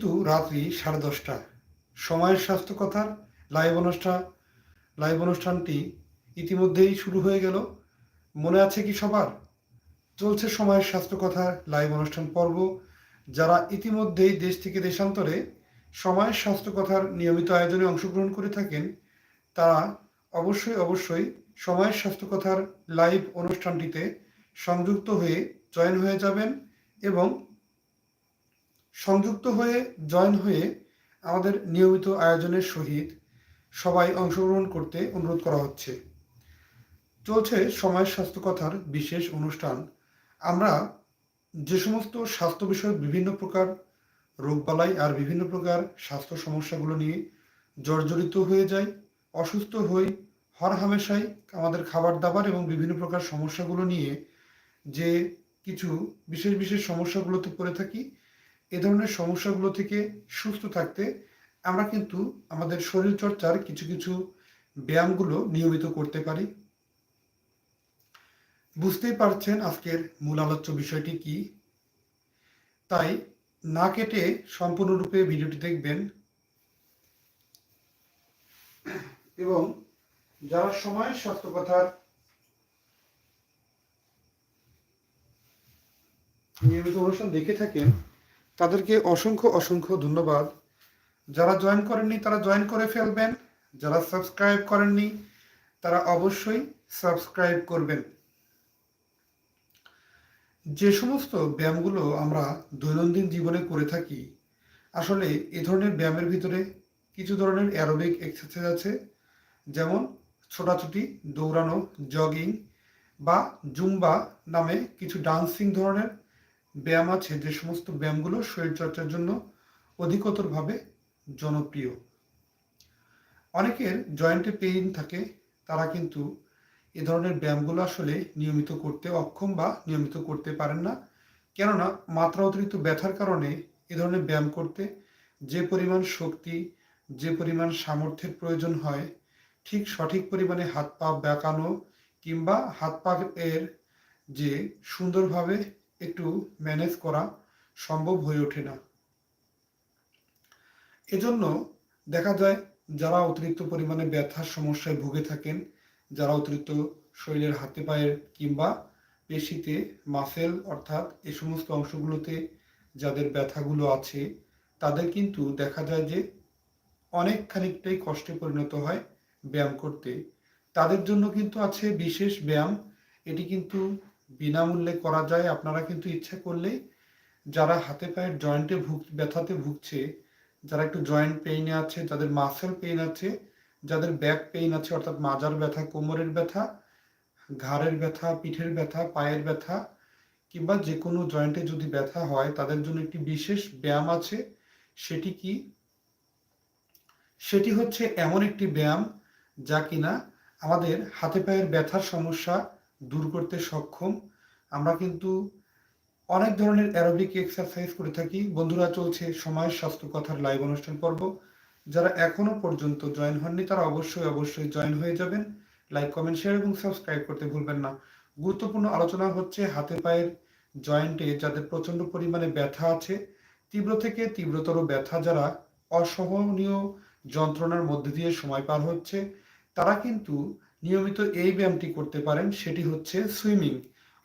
কিন্তু রাত্রি সাড়ে দশটা। সময়ের স্বাস্থ্য কথার লাইভ অনুষ্ঠান লাইভ অনুষ্ঠানটি ইতিমধ্যেই শুরু হয়ে গেল। মনে আছে কি সবার? চলছে সময়ের স্বাস্থ্য কথার লাইভ অনুষ্ঠান পর্ব। যারা ইতিমধ্যেই দেশ থেকে দেশান্তরে সময়ের স্বাস্থ্য কথার নিয়মিত আয়োজনে অংশগ্রহণ করে থাকেন, তারা অবশ্যই অবশ্যই সময়ের স্বাস্থ্য কথার লাইভ অনুষ্ঠানটিতে সংযুক্ত হয়ে জয়েন হয়ে যাবেন এবং সংযুক্ত হয়ে জয়েন হয়ে আমাদের নিয়মিত আয়োজনের সহিত সবাই অংশগ্রহণ করতে অনুরোধ করা হচ্ছে। চলছে সময়ের স্বাস্থ্য কথার বিশেষ অনুষ্ঠান। আমরা যে সমস্ত স্বাস্থ্য বিষয়ক বিভিন্ন প্রকার রোগবালাই আর বিভিন্ন প্রকার স্বাস্থ্য সমস্যাগুলো নিয়ে জর্জরিত হয়ে যাই, অসুস্থ হই, হর হামেশাই আমাদের খাবার দাবার এবং বিভিন্ন প্রকার সমস্যাগুলো নিয়ে যে কিছু বিশেষ বিশেষ সমস্যাগুলোতে পড়ে থাকি এ ধরনের সমস্যাগুলো থেকে সুস্থ থাকতে আমরা কিন্তু আমাদের শরীর চর্চার কিছু কিছু ব্যায়ামগুলো নিয়মিত করতে পারি। বুঝতেই পারছেন আজকের মূল আলোচ্য বিষয়টি কি? তাই না কেটে সম্পূর্ণরূপে ভিডিওটি দেখবেন। এবং যারা সময় স্বাস্থ্য কথার নিয়মিত অনুষ্ঠান দেখে থাকেন তাদেরকে অসংখ্য অসংখ্য ধন্যবাদ। যারা জয়েন করেননি, তারা জয়েন করে ফেলবেন। যারা সাবস্ক্রাইব করেননি, তারা অবশ্যই সাবস্ক্রাইব করবেন। যে সমস্ত ব্যায়ামগুলো আমরা দৈনন্দিন জীবনে করে থাকি, আসলে এ ধরনের ব্যায়ামের ভিতরে কিছু ধরনের অ্যারোবিক এক্সারসাইজ আছে, যেমন ছোটাছুটি, দৌড়ানো জগিং বা জুম্বা নামে কিছু ডান্সিং ধরনের ব্যায়াম আছে, যে সমস্ত ব্যায়ামগুলো শরীরচর্চার জন্য অধিকতরভাবে জনপ্রিয়। অনেকের জয়েন্টে পেইন থাকে, তারা কিন্তু এ ধরনের ব্যায়ামগুলো আসলে নিয়মিত করতে অক্ষম বা নিয়মিত করতে পারেন না। কেননা মাত্রা অতিরিক্ত ব্যথার কারণে এ ধরনের ব্যায়াম করতে যে পরিমাণ শক্তি, যে পরিমাণ সামর্থ্যের প্রয়োজন হয়, ঠিক সঠিক পরিমাণে হাত পা বেঁকানো কিংবা হাত পা এর যে সুন্দরভাবে একটু ম্যানেজ করা সম্ভব হয়ে ওঠে না। এজন্য দেখা যায় যারা অতিরিক্ত পরিমাণে ব্যথার সমস্যায় ভুগে থাকেন, যারা অতিরিক্ত শরীরের হাতে পায়ের কিংবা পেশিতে মাসেল অর্থাৎ এ সমস্ত অংশগুলোতে যাদের ব্যথাগুলো আছে, তাদের কিন্তু দেখা যায় যে অনেক খানিকটাই কষ্টে পরিণত হয় ব্যায়াম করতে। তাদের জন্য কিন্তু আছে বিশেষ ব্যায়াম। এটি কিন্তু বিনামূল্যে করা যায়, আপনারা কিন্তু ইচ্ছা করলেই যারা হাতে পায়ের জয়েন্টে ভুগ, ব্যথাতে ভুগছে, যারা একটু জয়েন্ট পেইনে আছে, যাদের মাসেল পেইন আছে, যাদের ব্যাক পেইন আছে, অর্থাৎ মাজার ব্যথা, কোমরের ব্যথা, ঘাড়ের ব্যথা, পিঠের ব্যথা, পায়ের ব্যথা, কিংবা যে কোনো জয়েন্টে যদি ব্যথা হয়, তাদের জন্য একটি বিশেষ ব্যায়াম আছে, সেটি কি? সেটি হচ্ছে এমন একটি ব্যায়াম যা কিনা আমাদের হাতে পায়ের ব্যথার সমস্যা দূর করতে সক্ষম। আমরা কিন্তু অনেক ধরনের অ্যারোবিক এক্সারসাইজ করে থাকি। বন্ধুরা, চলছে সময়ের স্বাস্থ্য কথার লাইভ অনুষ্ঠান পর্ব। যারা এখনও পর্যন্ত জয়েন হননি, তারা অবশ্যই অবশ্যই জয়েন হয়ে যাবেন। লাইক কমেন্ট শেয়ার এবং সাবস্ক্রাইব করতে ভুলবেন না। গুরুত্বপূর্ণ আলোচনা হচ্ছে হাতে পায়ের জয়েন্টে যাদের প্রচণ্ড পরিমাণে ব্যথা আছে। তীব্র থেকে তীব্রতর ব্যথা যারা অসহনীয় যন্ত্রণার মধ্যে দিয়ে সময় পার হচ্ছে, তারা কিন্তু নিয়মিত এই ব্যায়ামটি করতে পারেন, সেটি হচ্ছে সুইমিং,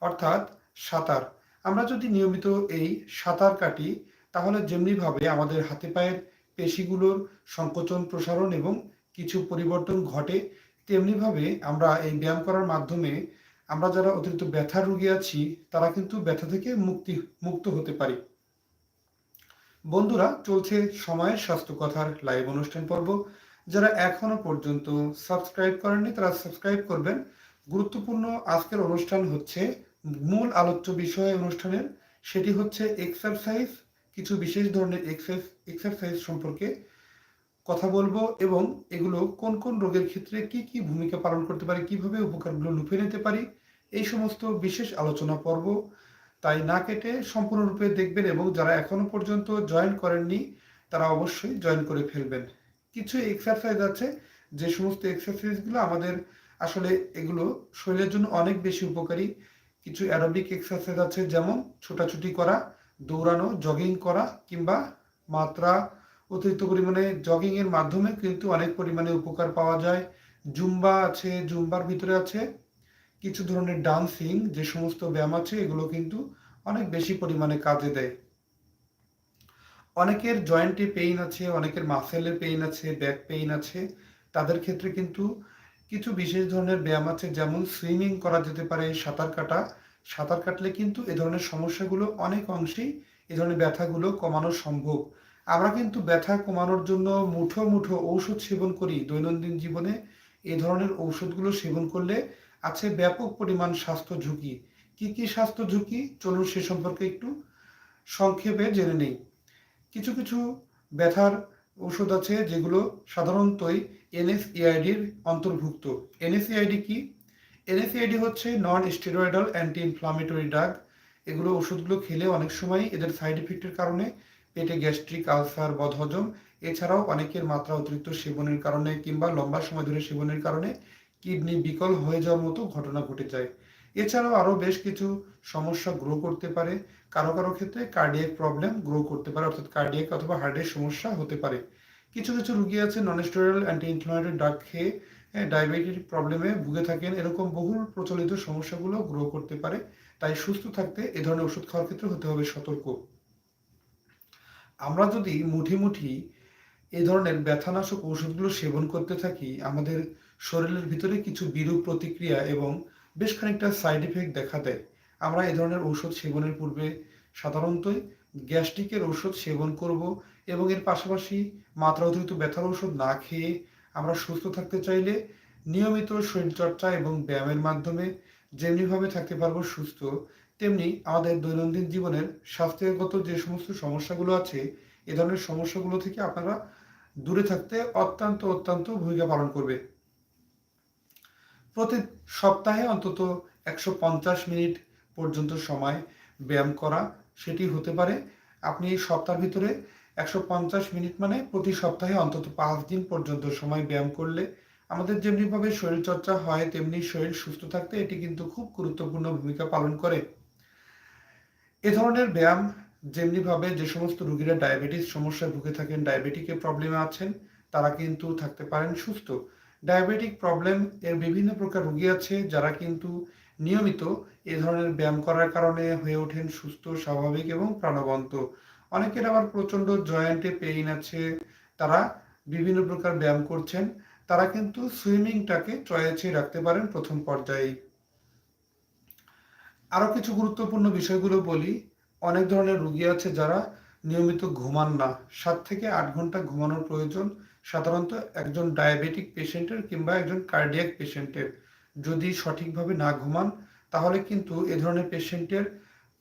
অর্থাৎ সাঁতার। আমরা যদি নিয়মিত এই সাঁতার কাটি, তাহলে যেমনিভাবে আমাদের হাতে পায়ের পেশিগুলোর সংকোচন, প্রসারণ এবং কিছু পরিবর্তন ঘটে, তেমনিভাবে আমরা এই ব্যায়াম করার মাধ্যমে আমরা যারা অতিরিক্ত ব্যথার রোগী আছি, তারা কিন্তু ব্যথা থেকে মুক্তি, মুক্ত হতে পারি। বন্ধুরা, চলছে সময়ের স্বাস্থ্য কথার লাইভ অনুষ্ঠান পর্ব। যারা এখনও পর্যন্ত সাবস্ক্রাইব করেননি, তারা সাবস্ক্রাইব করবেন। গুরুত্বপূর্ণ আজকের অনুষ্ঠান হচ্ছে মূল আলোচ্য বিষয় অনুষ্ঠানের। সেটি হচ্ছে এক্সারসাইজ কিছু বিশেষ ধরনের এক্সারসাইজ সম্পর্কে কথা বলব এবং এগুলো কোন কোন রোগের ক্ষেত্রে কি কি ভূমিকা পালন করতে পারে, কীভাবে উপকারগুলো লুফে নিতে পারি, এই সমস্ত বিশেষ আলোচনা পর্ব। তাই না কেটে সম্পূর্ণরূপে দেখবেন এবং যারা এখনও পর্যন্ত জয়েন করেননি, তারা অবশ্যই জয়েন করে ফেলবেন। কিছু এক্সারসাইজ আছে, যে সমস্ত এক্সারসাইজগুলো আমাদের আসলে এগুলো শরীরের জন্য অনেক বেশি উপকারী। কিছু অ্যারোবিক এক্সারসাইজ আছে, যেমন ছোটাছুটি করা, দৌড়ানো জগিং করা, কিংবা মাত্রা অতিরিক্ত পরিমাণে জগিংয়ের মাধ্যমে কিন্তু অনেক পরিমাণে উপকার পাওয়া যায়। জুম্বা আছে, জুম্বার ভিতরে আছে। কিছু ধরনের ডান্সিং যে সমস্ত ব্যায়াম আছে, এগুলো কিন্তু অনেক বেশি পরিমাণে কাজে দেয়। অনেকের জয়েন্টে পেইন আছে, অনেকের মাসেলের পেইন আছে ব্যাক পেইন আছে। তাদের ক্ষেত্রে কিন্তু কিছু বিশেষ ধরনের ব্যায়াম আছে, যেমন সুইমিং করা যেতে পারে, সাঁতার কাটা। সাঁতার কাটলে কিন্তু এ ধরনের সমস্যাগুলো অনেক অংশেই এ ধরনের ব্যথাগুলো কমানো সম্ভব। আমরা কিন্তু ব্যথা কমানোর জন্য মুঠো মুঠো ঔষধ সেবন করি দৈনন্দিন জীবনে। এ ধরনের ঔষধগুলো সেবন করলে আছে ব্যাপক পরিমাণ স্বাস্থ্য ঝুঁকি। কি কি স্বাস্থ্য ঝুঁকি? চলুন সে সম্পর্কে একটু সংক্ষেপে জেনে নেই। কিছু কিছু ব্যথার ওষুধ আছে যেগুলো সাধারণতই এনএসইআইডির অন্তর্ভুক্ত। এনএসইআইডি কি? এনএসইআইডি হচ্ছে non steroidal anti inflammatory drug এগুলো ওষুধগুলো খেলে অনেক সময় এদের সাইড এফেক্টের কারণে পেটে গ্যাস্ট্রিক আলসার বদহজম, এছাড়াও অনেকের মাত্রা অতিরিক্ত সেবনের কারণে কিংবা লম্বা সময় ধরে সেবনের কারণে কিডনি বিকল হয়ে যাওয়ার মতো ঘটনা ঘটে যায়। এছাড়াও আরও বেশ কিছু সমস্যা গ্রো করতে পারে। কারও কারও ক্ষেত্রে কার্ডিয়াক প্রবলেম গ্রো করতে পারে, অর্থাৎ কার্ডিয়াক অথবা হার্টের সমস্যা হতে পারে। কিছু কিছু রুগী আছে non steroidal anti inflammatory drug খেয়ে ডায়াবেটিস প্রবলেমে ভুগে থাকেন। এরকম বহুল প্রচলিত সমস্যাগুলো গ্রো করতে পারে। তাই সুস্থ থাকতে এ ধরনের ওষুধ খাওয়ার ক্ষেত্রে হতে হবে সতর্ক। আমরা যদি মুঠি মুঠি এ ধরনের ব্যথানাশক ওষুধগুলো সেবন করতে থাকি, আমাদের শরীরের ভিতরে কিছু বিরূপ প্রতিক্রিয়া এবং বেশ খানিকটা সাইড ইফেক্ট দেখা দেয়। আমরা এ ধরনের ঔষধ সেবনের পূর্বে সাধারণতই গ্যাস্ট্রিকের ওষুধ সেবন করব এবং এর পাশাপাশি মাত্রা অতিরিক্ত ব্যথার ওষুধ না খেয়ে আমরা সুস্থ থাকতে চাইলে নিয়মিত শরীরচর্চা এবং ব্যায়ামের মাধ্যমে যেমনিভাবে থাকতে পারব সুস্থ, তেমনি আমাদের দৈনন্দিন জীবনের স্বাস্থ্যগত যে সমস্ত সমস্যাগুলো আছে, এ ধরনের সমস্যাগুলো থেকে আপনারা দূরে থাকতে অত্যন্ত অত্যন্ত ভূমিকা পালন করবে। প্রতি সপ্তাহে অন্তত একশো পঞ্চাশ মিনিট পর্যন্ত সময় ব্যায়াম করা, সেটি হতে পারে। আপনি এই সপ্তাহের ভিতরে একশো পঞ্চাশ মিনিট মানে প্রতি সপ্তাহে অন্তত পাঁচ দিন পর্যন্ত সময় ব্যায়াম করলে আমাদের যেমনিভাবে শরীরচর্চা হয়, তেমনি শরীর সুস্থ থাকতে এটি কিন্তু খুব গুরুত্বপূর্ণ ভূমিকা পালন করে। এ ধরনের ব্যায়াম যেমনিভাবে যে সমস্ত রোগীরা ডায়াবেটিস সমস্যায় ভুগে থাকেন ডায়াবেটিকের প্রবলেমে আছেন, তারা কিন্তু থাকতে পারেন সুস্থ। ডায়াবেটিক প্রবলেম এর বিভিন্ন প্রকার রোগী আছে, যারা কিন্তু নিয়মিত এ ধরনের ব্যায়াম করার কারণে হয়ে ওঠেন সুস্থ, স্বাভাবিক এবং প্রাণবন্ত। অনেকের আবার প্রচণ্ড জয়েন্টে পেইন আছে। তারা বিভিন্ন প্রকার ব্যায়াম করছেন। তারা কিন্তু সুইমিংটাকে চয়েছে রাখতে পারেন প্রথম পর্যায়ে আরও কিছু গুরুত্বপূর্ণ বিষয়গুলো বলি। অনেক ধরনের রুগী আছে যারা নিয়মিত ঘুমান না। সাত থেকে আট ঘণ্টা ঘুমানোর প্রয়োজন সাধারণত একজন ডায়াবেটিক পেশেন্টের কিংবা একজন কার্ডিয়াক পেশেন্টের যদি সঠিকভাবে না ঘুমান, তাহলে কিন্তু এ ধরনের পেশেন্টের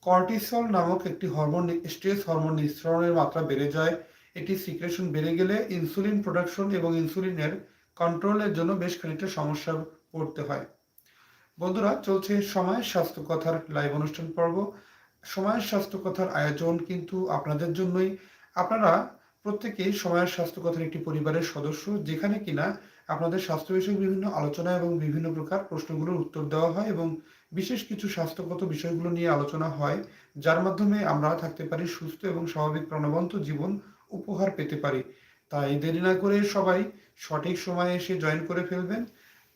কর্টিসল নামক একটি হরমোন স্ট্রেস হরমোন নিঃসরণের মাত্রা বেড়ে যায়। এটি সিক্রেশন বেড়ে গেলে ইনসুলিন প্রোডাকশন এবং ইনসুলিনের কন্ট্রোলের জন্য বেশ খানিকটা সমস্যা পড়তে হয়। বন্ধুরা, চলছে সময়ের স্বাস্থ্য কথার লাইভ অনুষ্ঠান পর্ব। সময়ের স্বাস্থ্য কথার আয়োজন কিন্তু আপনাদের জন্যই। আপনারা প্রত্যেকেই সময়ের স্বাস্থ্য কথার একটি পরিবারের সদস্য, যেখানে কিনা আপনাদের স্বাস্থ্য বিষয়ক বিভিন্ন আলোচনা এবং বিভিন্ন প্রকার প্রশ্নগুলোর উত্তর দেওয়া হয় এবং বিশেষ কিছু স্বাস্থ্যগত বিষয়গুলো নিয়ে আলোচনা হয়, যার মাধ্যমে আমরা থাকতে পারি সুস্থ এবং স্বাভাবিক প্রাণবন্ত জীবন উপহার পেতে পারি। তাই দেরি না করে সবাই সঠিক সময়ে এসে জয়েন করে ফেলবেন।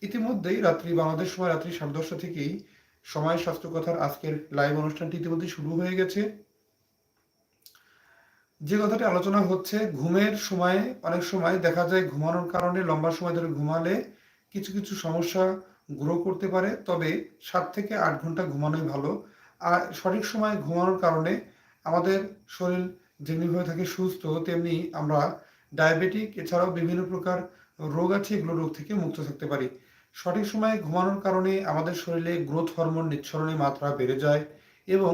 ইতিমধ্যেই রাত্রি, বাংলাদেশ সময় রাত্রি সাড়ে দশটা থেকেই সময় স্বাস্থ্য কথার আজকের লাইভ অনুষ্ঠানটি ইতিমধ্যে শুরু হয়ে গেছে। যে কথাটি আলোচনা হচ্ছে, ঘুমের সময়ে, অনেক সময় দেখা যায় ঘুমানোর কারণে লম্বা সময় ধরে ঘুমালে কিছু কিছু সমস্যা গ্রো করতে পারে। তবে সাত থেকে আট ঘণ্টা ঘুমানোই ভালো। আর সঠিক সময় ঘুমানোর কারণে আমাদের শরীর যেমনিভাবে থাকে সুস্থ, তেমনি আমরা ডায়াবেটিক, এছাড়াও বিভিন্ন প্রকার রোগ আছে, এগুলো রোগ থেকে মুক্ত থাকতে পারি। সঠিক সময়ে ঘুমানোর কারণে আমাদের শরীরে গ্রোথ হরমোন নিঃসরণের মাত্রা বেড়ে যায় এবং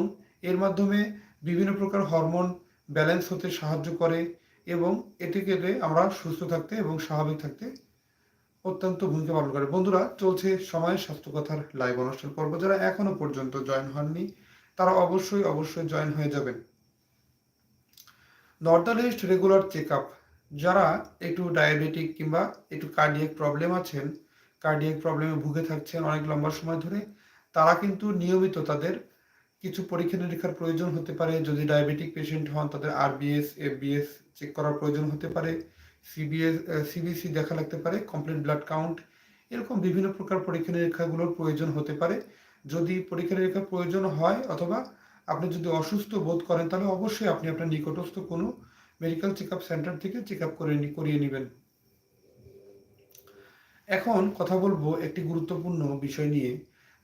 এর মাধ্যমে বিভিন্ন প্রকার হরমোন ব্যালেন্স হতে সাহায্য করে এবং এটিকে আমরা সুস্থ থাকতে এবং স্বাভাবিক থাকতে অত্যন্ত ভূমিকা পালন করে। বন্ধুরা, চলছে সময় স্বাস্থ্য কথার লাইভ অনুষ্ঠান পর্ব। যারা এখনও পর্যন্ত জয়েন হননি, তারা অবশ্যই অবশ্যই জয়েন হয়ে যাবেন। নর্দালিস্ট রেগুলার চেক আপ যারা একটু ডায়াবেটিক কিংবা একটু কার্ডিয়াক প্রবলেম আছেন কার্ডিয়াক প্রবলেমে ভুগে থাকছেন অনেক লম্বা সময় ধরে, তারা কিন্তু নিয়মিত তাদের কিছু পরীক্ষা নিরীক্ষার প্রয়োজন হতে পারে। যদি ডায়াবেটিক পেশেন্ট হন, তাদের আরবিএস এফবিএস চেক করার প্রয়োজন হতে পারে। সিবিএস সিবিসি দেখা লাগতে পারে কমপ্লিট ব্লাড কাউন্ট এরকম বিভিন্ন প্রকার পরীক্ষা নিরীক্ষাগুলোর প্রয়োজন হতে পারে। যদি পরীক্ষা নিরীক্ষার প্রয়োজন হয় অথবা আপনি যদি অসুস্থ বোধ করেন, তাহলে অবশ্যই আপনি আপনার নিকটস্থ কোনো মেডিকেল চেক আপ সেন্টার থেকে চেক আপ করে করিয়ে নেবেন। এখন কথা বলব একটি গুরুত্বপূর্ণ বিষয় নিয়ে।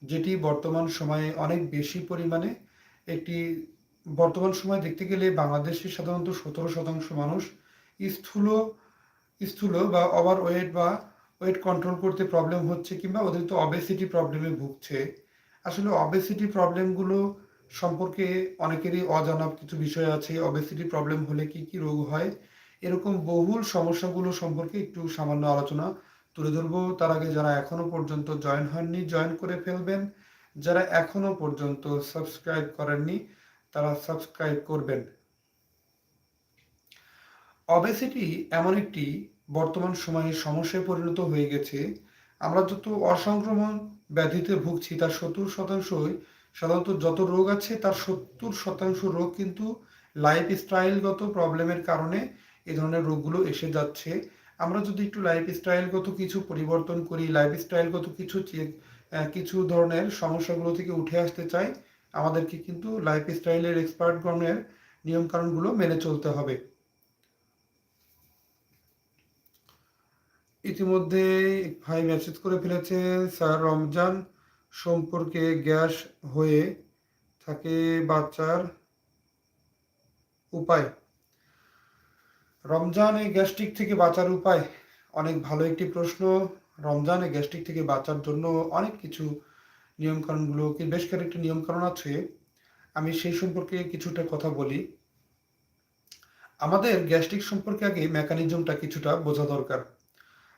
যেটি বর্তমান সময়ে অনেক বেশি পরিমাণে একটি বর্তমান সময় দেখতে গেলে বাংলাদেশে সাধারণত সতেরো শতাংশ মানুষ স্থূল স্থূল বা ওভার ওয়েট বা ওয়েট কন্ট্রোল করতে প্রবলেম হচ্ছে কিংবা ওদের তো অবেসিটি প্রবলেমে ভুগছে। আসলে অবেসিটি প্রবলেমগুলো সম্পর্কে অনেকেরই অজানা কিছু বিষয় আছে। অবেসিটি প্রবলেম হলে কি কি রোগ হয়? এরকম বহুল সমস্যাগুলো সম্পর্কে একটু সামান্য আলোচনা তুলে ধরবো। তার আগে যারা এখনও পর্যন্ত জয়েন হননি জয়েন করে ফেলবেন। যারা এখনও পর্যন্ত সাবস্ক্রাইব করেননি, তারা সাবস্ক্রাইব করবেন। অবেসিটি এমন একটি বর্তমান সময়ে সমস্যায় পরিণত হয়ে গেছে। আমরা যত অসংক্রমণ ব্যাধিতে ভুগছি, তার সত্তর শতাংশই সাধারণত যত রোগ আছে, তার সত্তর শতাংশ রোগ কিন্তু লাইফ স্টাইলগত প্রবলেমের কারণে এ ধরনের রোগগুলো এসে যাচ্ছে। আমরা যদি একটু লাইফ স্টাইলগত কিছু পরিবর্তন করি লাইফ স্টাইলগত কিছু কিছু ধরনের সমস্যাগুলো থেকে উঠে আসতে চাই, আমাদেরকে কিন্তু লাইফ স্টাইলের এক্সপার্টগণের নিয়মকানুনগুলো মেনে চলতে হবে। ইতিমধ্যে ভাই মেসেজ করে ফেলেছে, স্যার, রমজান সম্পর্কে গ্যাস হয়ে থাকে বাচ্চার উপায় রমজানে গ্যাস্ট্রিক থেকে বাঁচার উপায় অনেক ভালো একটি প্রশ্ন। রমজানে গ্যাস্ট্রিক থেকে বাঁচার জন্য অনেক কিছু নিয়মকানুনগুলো কি বেশ কয়েকটি নিয়মকানুন আছে। আমি সেই সম্পর্কে কিছুটা কথা বলি। আমাদের গ্যাস্ট্রিক সম্পর্কে আগে মেকানিজমটা কিছুটা বোঝা দরকার।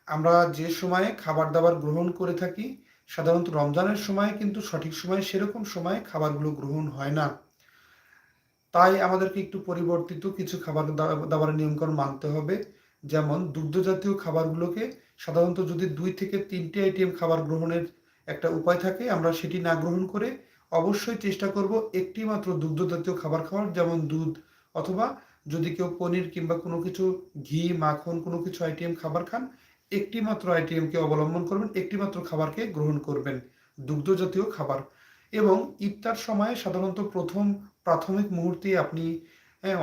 আমরা যে সময়ে খাবার দাবার গ্রহণ করে থাকি, সাধারণত রমজানের সময় কিন্তু সঠিক সময় সেরকম সময় খাবারগুলো গ্রহণ হয় না। তাই আমাদেরকে একটু পরিবর্তিত কিছু খাবার দাবারের নিয়মকানুন মানতে হবে। যেমন দুগ্ধ জাতীয় খাবারগুলোকে সাধারণত যদি দুই থেকে তিনটে আইটেম খাবার গ্রহণের একটা উপায় থাকে, আমরা সেটি না গ্রহণ করে অবশ্যই চেষ্টা করব একটি মাত্র দুগ্ধ জাতীয় খাবার খাওয়ার, যেমন দুধ অথবা যদি কেউ পনির কিংবা কোনো কিছু ঘি, মাখন, কোনো কিছু আইটেম খাবার খান একটি মাত্র আইটেমকে অবলম্বন করবেন একটি মাত্র খাবারকে গ্রহণ করবেন দুগ্ধ জাতীয় খাবার। এবং ইফতার সময়ে সাধারণত প্রথম প্রাথমিক মুহূর্তে আপনি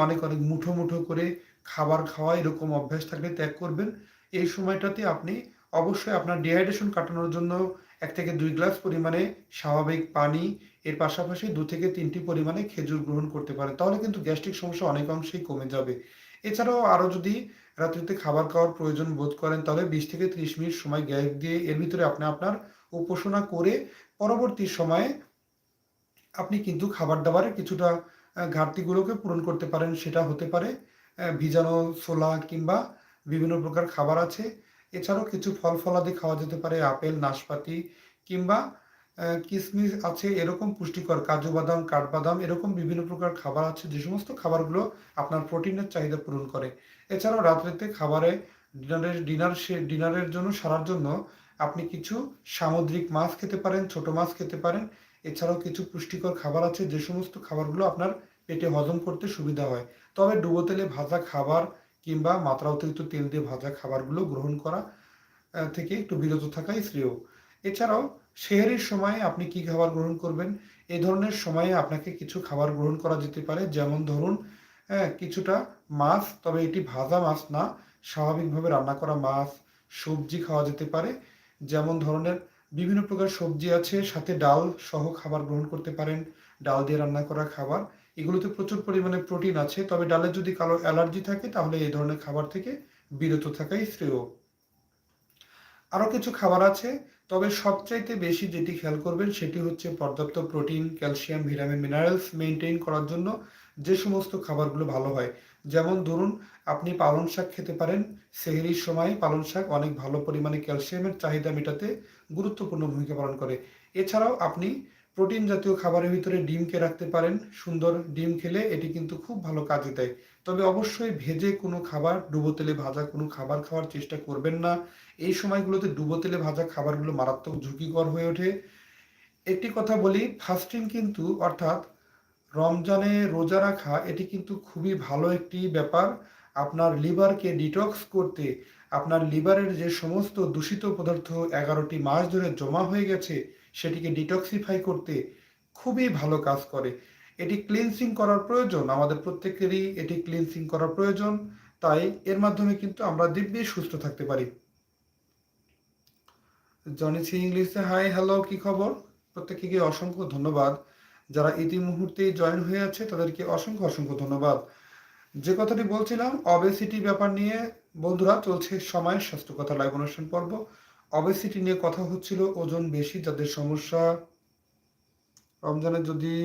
অনেক অনেক মুঠো মুঠো করে খাবার খাওয়া এরকম অভ্যাস থাকলে ত্যাগ করবেন। এই সময়টাতে আপনি অবশ্যই আপনার ডিহাইড্রেশন কাটানোর জন্য এক থেকে দুই গ্লাস পরিমাণে স্বাভাবিক পানি, এর পাশাপাশি দু থেকে তিনটি পরিমাণে খেজুর গ্রহণ করতে পারেন। তাহলে কিন্তু গ্যাস্ট্রিক সমস্যা অনেক অংশেই কমে যাবে। এছাড়াও আরও যদি রাত্রিতে খাবার খাওয়ার প্রয়োজন বোধ করেন, তাহলে বিশ থেকে ত্রিশ মিনিট সময় গ্যাস দিয়ে এর ভিতরে আপনি, আপনার উপাসনা করে পরবর্তী সময়ে আপনি কিন্তু খাবার দাবারে কিছুটা ঘাটতিগুলোকে পূরণ করতে পারেন, সেটা হতে পারে ভিজানো ছোলা কিংবা বিভিন্ন প্রকার খাবার আছে। এছাড়াও কিছু ফল ফলাদি খাওয়া যেতে পারে, আপেল, নাশপাতি কিংবা কিশমিশ আছে, এরকম পুষ্টিকর কাজু বাদাম, কাঠবাদাম, এরকম বিভিন্ন প্রকার খাবার আছে, যে সমস্ত খাবারগুলো আপনার প্রোটিনের চাহিদা পূরণ করে। এছাড়াও রাত্রিতে খাবারে ডিনারের, ডিনার সে, ডিনারের জন্য সারার জন্য আপনি কিছু সামুদ্রিক মাছ খেতে পারেন, ছোট মাছ খেতে পারেন এছাড়াও কিছু পুষ্টিকর খাবার আছে, যে সমস্ত খাবারগুলো আপনার পেটে হজম করতে সুবিধা হয়। তবে ডুবো তেলে ভাজা খাবার কিংবা মাত্রা অতিরিক্ত তেল দিয়ে ভাজা খাবারগুলো গ্রহণ করা থেকে একটু বিরত থাকাই শ্রেয়। এছাড়াও শেহরির সময়ে আপনি কি খাবার গ্রহণ করবেন? এই ধরনের সময়ে আপনাকে কিছু খাবার গ্রহণ করা যেতে পারে, যেমন ধরুন হ্যাঁ কিছুটা মাছ, তবে এটি ভাজা মাছ না, স্বাভাবিকভাবে রান্না করা মাছ, সবজি খাওয়া যেতে পারে। যেমন ধরনের বিভিন্ন প্রকার সবজি আছে, সাথে ডাল সহ খাবার গ্রহণ করতে পারেন। ডাল দিয়ে রান্না করা খাবার। এগুলোতে প্রচুর পরিমাণে প্রোটিন আছে, তবে ডালের যদি কালো অ্যালার্জি থাকে, তাহলে এই ধরনের খাবার থেকে বিরত থাকাই শ্রেয়। আরও কিছু খাবার আছে, তবে সবচাইতে বেশি যেটি খেয়াল করবেন, সেটি হচ্ছে পর্যাপ্ত protein, calcium, vitamin, minerals maintain করার জন্য যে সমস্ত খাবারগুলো ভালো হয়। যেমন ধরুন, আপনি পালং শাক খেতে পারেন, সেহরির সময় পালং শাক অনেক ভালো পরিমাণে ক্যালসিয়ামের চাহিদা মেটাতে গুরুত্বপূর্ণ ভূমিকা পালন করে। এছাড়াও আপনি প্রোটিন জাতীয় খাবারের ভিতরে ডিমকে রাখতে পারেন, সুন্দর ডিম খেলে এটি কিন্তু খুব ভালো কাজে দেয়। তবে অবশ্যই ভেজে কোনো খাবার, ডুবো তেলে ভাজা কোনো খাবার খাওয়ার চেষ্টা করবেন না। এই সময়গুলোতে ডুবো তেলে ভাজা খাবারগুলো মারাত্মক ঝুঁকিকর হয়ে ওঠে। একটি কথা বলি ফাস্টিং কিন্তু অর্থাৎ রমজানে রোজা রাখা, এটি কিন্তু খুবই ভালো একটি ব্যাপার। আপনার লিভারকে ডিটক্স করতে, আপনার লিভারের যে সমস্ত দূষিত পদার্থ এগারোটি মাস ধরে জমা হয়ে গেছে, সেটিকে ডিটক্সিফাই করতে খুবই ভালো কাজ করে। এটি ক্লিনসিং করার প্রয়োজন, আমাদের প্রত্যেকেরই এটি ক্লিনসিং করার প্রয়োজন। তাই এর মাধ্যমে কিন্তু আমরা দিব্যি সুস্থ থাকতে পারি। জনি সি ইংলিশে হাই, হ্যালো, কি খবর? প্রত্যেককে অসংখ্য ধন্যবাদ। যারা ইতি মুহূর্তে জয়েন হয়ে আছে, তাদেরকে অসংখ্য অসংখ্য ধন্যবাদ। যে কথাটি বলছিলাম অবেসিটি ব্যাপার নিয়ে, বন্ধুরা, চলছে সময়ের স্বাস্থ্য কথা লাইভ অনুষ্ঠান পর্ব। অবেসিটি নিয়ে কথা হচ্ছিল, ওজন বেশি, যাদের সমস্যা। রমজানে যদি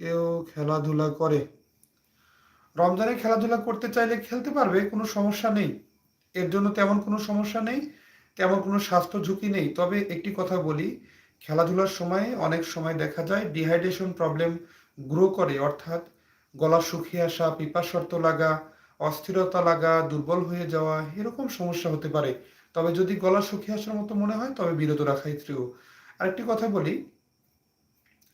কেউ খেলাধুলা করে রমজানে খেলাধুলা করতে চাইলে খেলতে পারবে, কোনো সমস্যা নেই। এর জন্য তেমন কোনো সমস্যা নেই, তেমন কোনো স্বাস্থ্য ঝুঁকি নেই। তবে একটি কথা বলি, খেলাধুলার সময় অনেক সময় দেখা যায় ডিহাইড্রেশন প্রবলেম গ্রো করে, অর্থাৎ গলা শুকিয়ে আসা পিপাসর্ত লাগা, অস্থিরতা লাগা, দুর্বল হয়ে যাওয়া, এরকম সমস্যা হতে পারে। তবে যদি গলা শুকিয়ে আসার মতো মনে হয়, তবে বিরত রাখাই শ্রেয়। আরেকটি কথা বলি,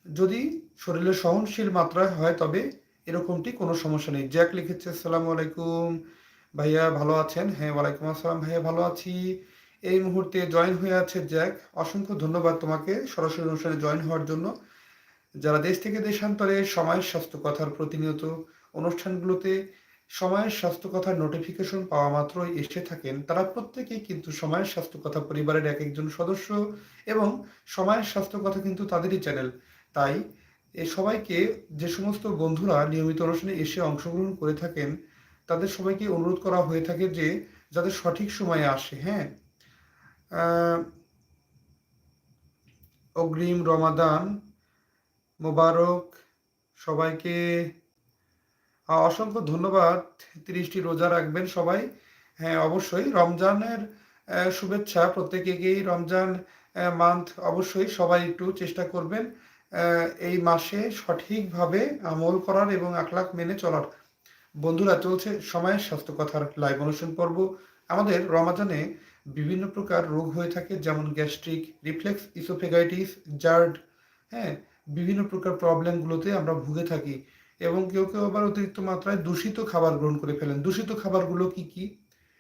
যদি শরীরের সহনশীল মাত্রায় হয়, তবে এরকমটি কোনো সমস্যা নেই। জ্যাক লিখেছে, সালাম আলাইকুম। ভাইয়া ভালো আছেন? হ্যাঁ ওয়ালাইকুম আসসালাম। ভাইয়া ভালো আছি। এই মুহূর্তে জয়েন হয়ে আছে জ্যাক। অসংখ্য ধন্যবাদ তোমাকে সরাসরি অনুষ্ঠানে জয়েন হওয়ার জন্য। যারা দেশ থেকে দেশান্তরে সময়ের স্বাস্থ্য কথার প্রতিনিয়ত অনুষ্ঠানগুলোতে সময়ের স্বাস্থ্য কথার নোটিফিকেশন পাওয়া মাত্রই এসে থাকেন, তারা প্রত্যেকেই কিন্তু সময়ের স্বাস্থ্য কথা পরিবারের এক একজন সদস্য এবং সময়ের স্বাস্থ্য কথা কিন্তু তাদেরই চ্যানেল তাই এ সবাইকে যে সমস্ত বন্ধুরা নিয়মিত অনুষ্ঠানে এসে অংশগ্রহণ করে থাকেন, তাদের সবাইকে অনুরোধ করা হয়ে থাকে যে যাদের সঠিক সময়ে আসে হ্যাঁ? অগ্রিম রমাদান মোবারক সবাইকে। অসংখ্য ধন্যবাদ। তিরিশটি রোজা রাখবেন সবাই। হ্যাঁ অবশ্যই রমজানের শুভেচ্ছা প্রত্যেকেকেই। রমজান মান্থ অবশ্যই সবাই একটু চেষ্টা করবেন। এই মাসে সঠিকভাবে আমল করার এবং আখলাখ মেনে চলার। বন্ধুরা, চলছে সময়ের স্বাস্থ্য কথার লাইভ অনুষ্ঠান পর্ব। আমাদের রমাজানে বিভিন্ন প্রকার রোগ হয়ে থাকে, যেমন গ্যাস্ট্রিক রিফ্লেক্স ইসোফেগাইটিস জার্ড হ্যাঁ বিভিন্ন প্রকার প্রবলেমগুলোতে আমরা ভুগে থাকি এবং কেউ কেউ আবার অতিরিক্ত মাত্রায় দূষিত খাবার গ্রহণ করে ফেলেন। দূষিত খাবারগুলো কি কি?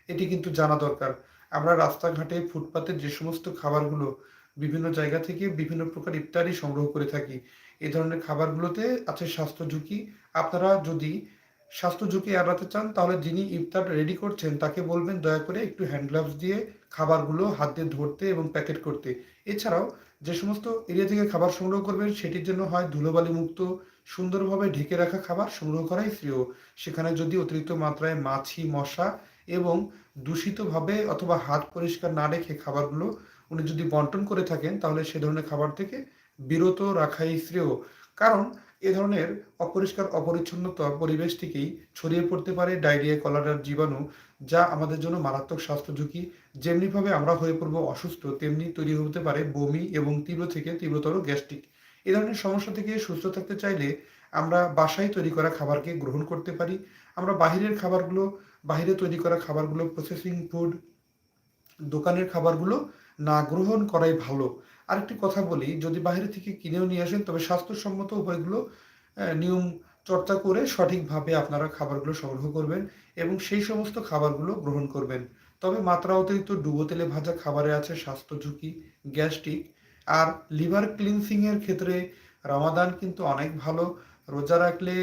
এটি কিন্তু জানা দরকার। আমরা রাস্তাঘাটে, ফুটপাতে যে সমস্ত খাবারগুলো বিভিন্ন জায়গা থেকে বিভিন্ন প্রকার ইফতারি সংগ্রহ করে থাকি। এই ধরনের খাবারগুলোতে আছে স্বাস্থ্য ঝুঁকি। আপনারা যদি স্বাস্থ্য ঝুঁকি এড়াতে চান, তাহলে যিনি ইফতার রেডি করছেন, তাকে বলবেন দয়া করে একটু হ্যান্ড গ্লাভস দিয়ে খাবারগুলো হাত দিয়ে ধরতে এবং প্যাকেট করতে। এছাড়াও যে সমস্ত এরিয়া থেকে খাবার সংগ্রহ করবেন, সেটির জন্য হয় ধুলোবালি মুক্ত, সুন্দরভাবে ঢেকে রাখা খাবার সংগ্রহ করাই শ্রেয়। সেখানে যদি অতিরিক্ত মাত্রায় মাছি, মশা এবং দূষিতভাবে অথবা হাত পরিষ্কার না রেখে খাবারগুলো উনি যদি বন্টন করে থাকেন, তাহলে সে ধরনের খাবার থেকে বিরত রাখাই শ্রেয়। কারণ এ ধরনের অপরিষ্কার অপরিচ্ছন্নতা পরিবেশ থেকেই ছড়িয়ে পড়তে পারে ডায়রিয়া কলারার জীবাণু, যা আমাদের জন্য মারাত্মক স্বাস্থ্য ঝুঁকি। যেমনিভাবে আমরা হয়ে পড়ব অসুস্থ, তেমনি তৈরি হতে পারে বমি এবং তীব্র থেকে তীব্রতর গ্যাস্ট্রিক। এ ধরনের সমস্যা থেকে সুস্থ থাকতে চাইলে আমরা বাসায় তৈরি করা খাবারকে গ্রহণ করতে পারি। আমরা বাহিরের খাবারগুলো, বাহিরে তৈরি করা খাবারগুলো প্রসেসিং ফুড দোকানের খাবারগুলো না গ্রহণ করাই ভালো। আরেকটি কথা বলি, যদি বাইরে থেকে কিনেও নিয়ে আসেন, তবে স্বাস্থ্যসম্মত উপায়গুলো নিয়ম চর্চা করে সঠিকভাবে আপনারা খাবারগুলো সংগ্রহ করবেন এবং সেই সমস্ত খাবারগুলো গ্রহণ করবেন। তবে মাত্রা অতিরিক্ত ডুবো তেলে ভাজা খাবারে আছে স্বাস্থ্য ঝুঁকি, গ্যাস্ট্রিক আর লিভার ক্লিনসিংয়ের ক্ষেত্রে রামাদান কিন্তু অনেক ভালো। রোজা রাখলে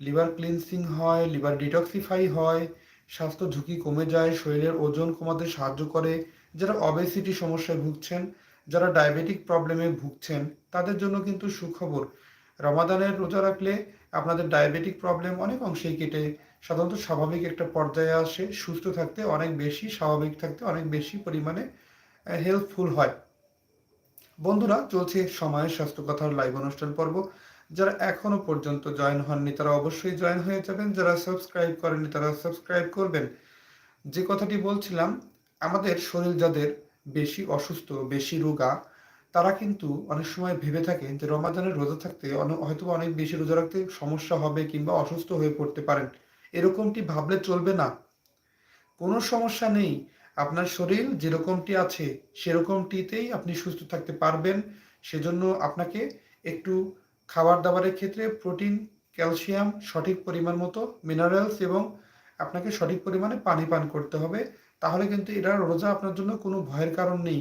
লিভার ক্লিনসিং হয়, লিভার ডিটক্সিফাই হয়, স্বাস্থ্য ঝুঁকি কমে যায়, শরীরের ওজন কমাতে সাহায্য করে যারা অবেসিটি সমস্যায় ভুগছেন, যারা ডায়াবেটিক প্রবলেমে ভুগছেন, তাদের জন্য কিন্তু সুখবর। রমাদানের রোজা রাখলে আপনাদের ডায়াবেটিক প্রবলেম অনেক অংশেই কেটে সাধারণত স্বাভাবিক একটা পর্যায়ে আসে, সুস্থ থাকতে অনেক বেশি, স্বাভাবিক থাকতে অনেক বেশি পরিমাণে হেল্পফুল হয়। বন্ধুরা, চলছে সময়ের স্বাস্থ্য কথার লাইভ অনুষ্ঠান পর্ব। যারা এখনও পর্যন্ত জয়েন হননি, তারা অবশ্যই জয়েন হয়ে যাবেন। যারা সাবস্ক্রাইব করেননি তারা সাবস্ক্রাইব করবেন। যে কথাটি বলছিলাম আমাদের শরীর যাদের বেশি অসুস্থ, বেশি রোগা, তারা কিন্তু অনেক সময় ভেবে থাকে যে রমাদানের রোজা থাকতে হয়তো অনেক বেশি রোজা রাখতে সমস্যা হবে কিংবা অসুস্থ হয়ে পড়তে পারেন। এরকমটি ভাবলে চলবে না। কোনো সমস্যা নেই। আপনার শরীর যেরকমটি আছে, সেরকমটিতেই আপনি সুস্থ থাকতে পারবেন। সেজন্য আপনাকে একটু খাবার দাবারের ক্ষেত্রে প্রোটিন, ক্যালসিয়াম, সঠিক পরিমাণ মতো, মিনারেলস এবং আপনাকে সঠিক পরিমাণে পানি পান করতে হবে। তাহলে কিন্তু এটা রোজা আপনার জন্য কোনো ভয়ের কারণ নেই।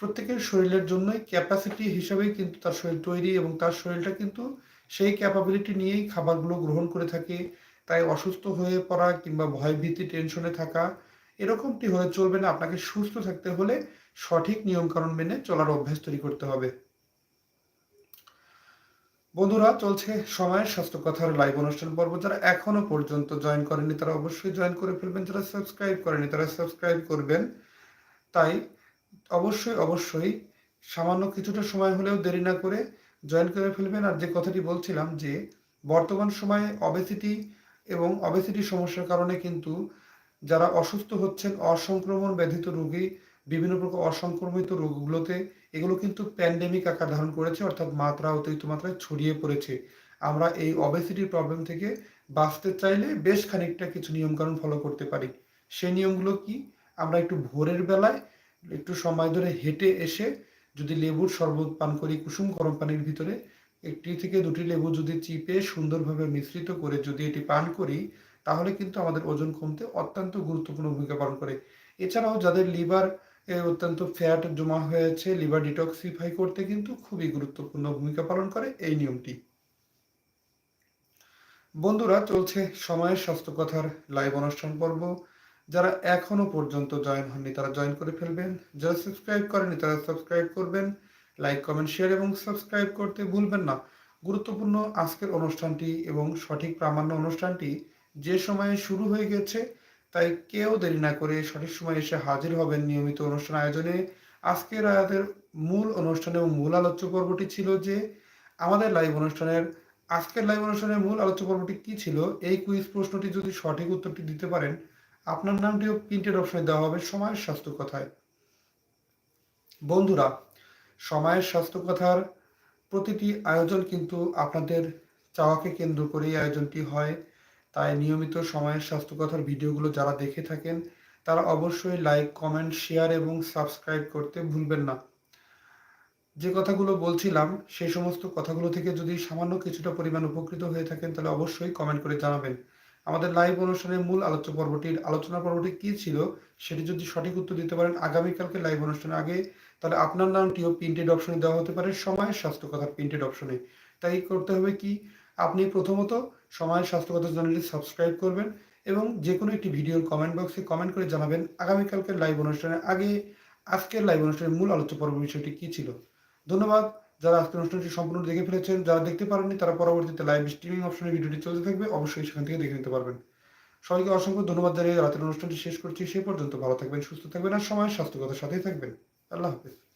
প্রত্যেকের শরীরের জন্যই ক্যাপাসিটি হিসাবেই কিন্তু তার শরীর তৈরি এবং তার শরীরটা কিন্তু সেই ক্যাপাবিলিটি নিয়েই খাবারগুলো গ্রহণ করে থাকে। তাই অসুস্থ হয়ে পড়া কিংবা ভয় ভীতি টেনশনে থাকা, এরকমটি হলে চলবে না। আপনাকে সুস্থ থাকতে হলে সঠিক নিয়মকানুন মেনে চলার অভ্যাস তৈরি করতে হবে। বন্ধুরা, চলছে সময়ের স্বাস্থ্য কথার লাইভ অনুষ্ঠান পর্ব। যারা এখনও পর্যন্ত জয়েন করেনি তারা অবশ্যই জয়েন করে ফেলবেন। যারা সাবস্ক্রাইব করেনি তারা সাবস্ক্রাইব করবেন। তাই অবশ্যই অবশ্যই সামান্য কিছুটা সময় হলেও দেরি না করে জয়েন করে ফেলবেন। আর যে কথাটি বলছিলাম যে, বর্তমান সময়ে অবেসিটি এবং অবেসিটি সমস্যার কারণে কিন্তু যারা অসুস্থ হচ্ছেন, অসংক্রমণ ব্যাধিত রোগী বিভিন্ন প্রকার অসংক্রমিত রোগগুলোতে এগুলো কিন্তু প্যান্ডেমিক আকার ধারণ করেছে, অর্থাৎ মাত্রা অতিরিক্ত মাত্রায় ছড়িয়ে পড়েছে। আমরা এই অবেসিটির প্রবলেম থেকে বাঁচতে চাইলে বেশ খানিকটা কিছু নিয়মকানুন ফলো করতে পারি। সেই নিয়মগুলো কি? আমরা একটু ভোরের বেলায় একটু সময় ধরে হেঁটে এসে যদি লেবুর শরবত পান করি, কুসুম গরম পানির ভিতরে একটি থেকে দুটি লেবু যদি চিপে সুন্দরভাবে মিশ্রিত করে যদি এটি পান করি, তাহলে কিন্তু আমাদের ওজন কমতে অত্যন্ত গুরুত্বপূর্ণ ভূমিকা পালন করে। এছাড়াও যাদের লিভার অত্যন্ত ফ্যাট জমা হয়েছে, লিভার ডিটক্সিফাই করতে কিন্তু খুবই গুরুত্বপূর্ণ ভূমিকা পালন করে এই নিয়মটি। বন্ধুরা, চলছে সময়ের স্বাস্থ্য কথার লাইভ অনুষ্ঠান পর্ব। যারা এখনও পর্যন্ত জয়েন হননি, তারা জয়েন করে ফেলবেন। যারা সাবস্ক্রাইব করেনি তারা সাবস্ক্রাইব করবেন। লাইক কমেন্ট শেয়ার এবং সাবস্ক্রাইব করতে ভুলবেন না। গুরুত্বপূর্ণ আজকের অনুষ্ঠানটি এবং সঠিক প্রামাণ্য অনুষ্ঠানটি যে সময়ে শুরু হয়ে গেছে তাই কেউ দেরি না করে সঠিক সময় এসে হাজির হবেন নিয়মিত অনুষ্ঠান আয়োজনে। আজকের আয়াতের মূল অনুষ্ঠান মূল আলোচ্য পর্বটি ছিল যে, আমাদের লাইভ অনুষ্ঠানের, আজকের লাইভ অনুষ্ঠানের মূল আলোচ্য পর্বটি কি ছিল? এই কুইজ প্রশ্নটি যদি সঠিক উত্তরটি দিতে পারেন, আপনার নামটিও প্রিন্টেড অপশনে দেওয়া হবে সময়ের স্বাস্থ্য কথায়। বন্ধুরা, সময়ের স্বাস্থ্য কথার প্রতিটি আয়োজন কিন্তু আপনাদের চাওয়াকে কেন্দ্র করেই আয়োজনটি হয়। তাই নিয়মিত সময়ের স্বাস্থ্য কথার ভিডিওগুলো যারা দেখে থাকেন, তারা অবশ্যই লাইক কমেন্ট শেয়ার এবং সাবস্ক্রাইব করতে ভুলবেন না। যে কথাগুলো বলছিলাম সেই সমস্ত কথাগুলো থেকে যদি সামান্য কিছুটা পরিমাণ উপকৃত হয়ে থাকেন, তাহলে অবশ্যই কমেন্ট করে জানাবেন। আমাদের লাইভ অনুষ্ঠানের মূল আলোচ্য পর্বটির আলোচনা পর্বটি কি ছিল, সেটি যদি সঠিক উত্তর দিতে পারেন আগামীকালকে লাইভ অনুষ্ঠানের আগে, তাহলে আপনার নামটিও প্রিন্টেড অপশনে দেওয়া হতে পারে, সময়ের স্বাস্থ্য কথার প্রিন্টেড অপশনে তাই করতে হবে কি, আপনি প্রথমত সময়ের স্বাস্থ্যগত চ্যানেলটি সাবস্ক্রাইব করবেন এবং যে কোনো একটি ভিডিওর কমেন্ট বক্সে কমেন্ট করে জানাবেন আগামীকালকের লাইভ অনুষ্ঠানের আগে আজকের লাইভ অনুষ্ঠানের মূল আলোচ্য পর্ব বিষয়টি কী ছিল। ধন্যবাদ। যারা আজকের অনুষ্ঠানটি সম্পূর্ণ দেখে ফেলেছেন, যারা দেখতে পারেননি, তারা পরবর্তীতে লাইভ স্ট্রিমিং অপশনে ভিডিওটি চলতে থাকবে, অবশ্যই সেখান থেকে দেখে নিতে পারবেন। সবাইকে অসংখ্য ধন্যবাদ জানিয়ে রাতের অনুষ্ঠানটি শেষ করছি। সে পর্যন্ত ভালো থাকবেন, সুস্থ থাকবেন আর সময় স্বাস্থ্যগতার সাথেই থাকবেন। আল্লাহ হাফিজ।